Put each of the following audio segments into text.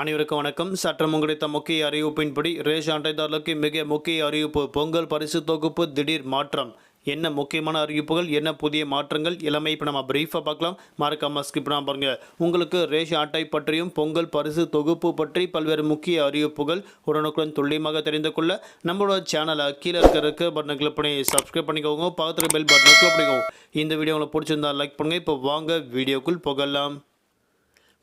அனைவருக்கும் வணக்கம். சற்றம் கிடைத்த முக்கிய அறிவிப்பின்படி ரேஷன் அட்டைதாரர்களுக்கு மிக முக்கிய அறிவிப்பு பொங்கல் பரிசு தொகுப்பு திடீர் மாற்றம். என்ன முக்கியமான அறிவிப்புகள் என்ன புதிய மாற்றங்கள்? எல்லாமே இப்போ நம்ம பிரீஃபாக பார்க்கலாம். மறக்காம ஸ்கிப் பண்ணாமல் பாருங்கள் உங்களுக்கு ரேஷன் அட்டை பற்றியும் பொங்கல் பரிசு தொகுப்பு பற்றி பல்வேறு முக்கிய அறிவிப்புகள் உடனுக்குடன் துல்லியமாக தெரிந்து கொள்ள நம்மளோட சேனலை கீழே இருக்கிறதுக்கு பட்டனை கிளிக் பண்ணி சப்ஸ்கிரைப் பண்ணிக்கோங்க. பக்கத்தில் பெல் பட்டனை கிளிக் பண்ணிக்கோங்க. இந்த வீடியோ உங்களுக்கு பிடிச்சிருந்தா லைக் பண்ணுங்கள் இப்போ வாங்க வீடியோக்குள் புகழலாம்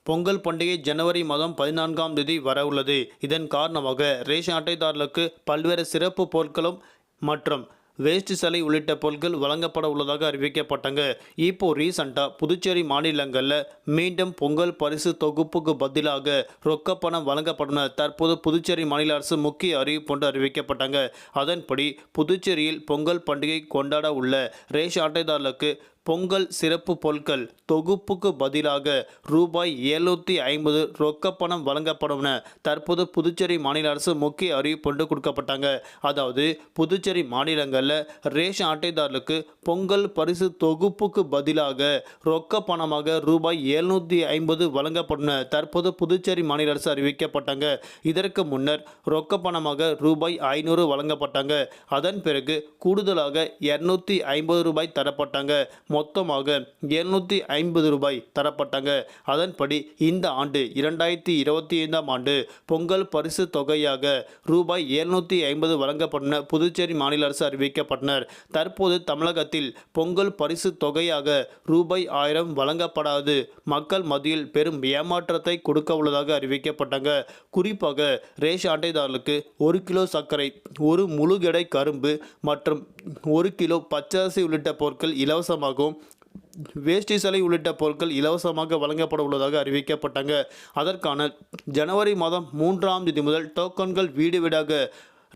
பொங்கல் பண்டிகை ஜனவரி மாதம் பதினான்காம் தேதி வர உள்ளது. இதன் காரணமாக ரேஷன் அட்டைதாரர்களுக்கு பல்வேறு சிறப்பு பொருட்களும் மற்றும் வேஸ்ட் சிலை உள்ளிட்ட பொருட்கள் வழங்கப்பட உள்ளதாக அறிவிக்கப்பட்டாங்க. இப்போ ரீசண்டாக புதுச்சேரி மாநிலங்களில் மீண்டும் பொங்கல் பரிசு தொகுப்புக்கு பதிலாக ரொக்க பணம் வழங்கப்படும் தற்போது புதுச்சேரி மாநில அரசு முக்கிய அறிவிப்பு ஒன்று அறிவிக்கப்பட்டாங்க. அதன்படி புதுச்சேரியில் பொங்கல் பண்டிகை கொண்டாட உள்ள ரேஷன் அட்டைதாரர்களுக்கு பொங்கல் சிறப்பு பொருட்கள் தொகுப்புக்கு பதிலாக ரூபாய் எழுநூற்றி ஐம்பது ரொக்க பணம் வழங்கப்படும் என தற்போது புதுச்சேரி மாநில அரசு முக்கிய அறிவிப்பு கொடுக்கப்பட்டாங்க. அதாவது புதுச்சேரி மாநிலங்களில் ரேஷன் அட்டைதாரர்களுக்கு பொங்கல் பரிசு தொகுப்புக்கு பதிலாக ரொக்க பணமாக ரூபாய் எழுநூற்றி ஐம்பது வழங்கப்படும் தற்போது புதுச்சேரி மாநில அரசு அறிவிக்கப்பட்டாங்க. இதற்கு முன்னர் ரொக்க பணமாக ரூபாய் ஐநூறு வழங்கப்பட்டாங்க. அதன் பிறகு கூடுதலாக இரநூத்தி ஐம்பது ரூபாய் தரப்பட்டாங்க. மொத்தமாக எழுநூற்றி ஐம்பது ரூபாய் தரப்பட்டாங்க. அதன்படி இந்த ஆண்டு இரண்டாயிரத்தி இருபத்தி ஐந்தாம் ஆண்டு பொங்கல் பரிசு தொகையாக ரூபாய் எழுநூற்றி ஐம்பது வழங்கப்பட்டன. புதுச்சேரி மாநில அரசு அறிவிக்கப்பட்டனர். தற்போது தமிழகத்தில் பொங்கல் பரிசு தொகையாக ரூபாய் ஆயிரம் வழங்கப்படாது. மக்கள் மத்தியில் பெரும் ஏமாற்றத்தை கொடுக்க உள்ளதாக அறிவிக்கப்பட்டாங்க. குறிப்பாக ரேஷன் அட்டைதாரர்களுக்கு ஒரு கிலோ சர்க்கரை ஒரு முழுகடை கரும்பு மற்றும் ஒரு கிலோ பச்சரிசி உள்ளிட்ட பொருட்கள் இலவசமாகவும் வேஷ்டி சிலை உள்ளிட்ட பொருட்கள் இலவசமாக வழங்கப்பட உள்ளதாக அறிவிக்கப்பட்டாங்க. அதற்கான ஜனவரி மாதம் மூன்றாம் தேதி முதல் டோக்கன்கள் வீடு வீடாக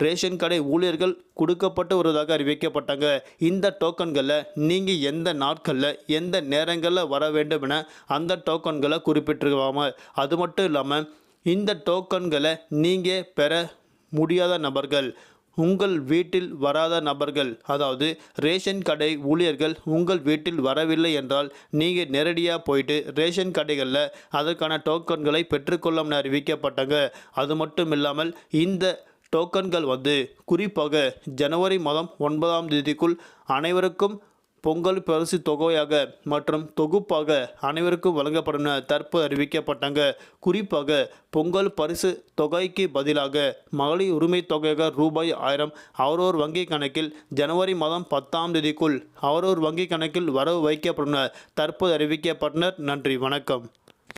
ரேஷன் கடை ஊழியர்கள் கொடுக்கப்பட்டு வருவதாக அறிவிக்கப்பட்டாங்க. இந்த டோக்கன்களில் நீங்கள் எந்த நாட்களில் எந்த நேரங்களில் வர வேண்டும் என அந்த டோக்கன்களை குறிப்பிட்டிருக்காமல் அது மட்டும் இல்லாமல் இந்த டோக்கன்களை நீங்கள் பெற முடியாத நபர்கள் உங்கள் வீட்டில் வராத நபர்கள் அதாவது ரேஷன் கடை ஊழியர்கள் உங்கள் வீட்டில் வரவில்லை என்றால் நீங்கள் நேரடியாக போயிட்டு ரேஷன் கடைகளில் அதற்கான டோக்கன்களை பெற்றுக்கொள்ளும்னு அறிவிக்கப்பட்டாங்க. அது மட்டும் இல்லாமல் இந்த டோக்கன்கள் வந்து குறிப்பாக ஜனவரி மாதம் ஒன்பதாம் தேதிக்குள் அனைவருக்கும் பொங்கல் பரிசு தொகையாக மற்றும் தொகுப்பாக அனைவருக்கும் வழங்கப்படும் என தற்போது அறிவிக்கப்பட்டாங்க. குறிப்பாக பொங்கல் பரிசு தொகைக்கு பதிலாக மகளிர் உரிமை தொகையாக ரூபாய் ஆயிரம் அவரோர் வங்கி கணக்கில் ஜனவரி மாதம் பத்தாம் தேதிக்குள் அவரோர் வங்கி கணக்கில் வரவு வைக்கப்படும் என தற்போது அறிவிக்கப்பட்டனர். நன்றி வணக்கம்.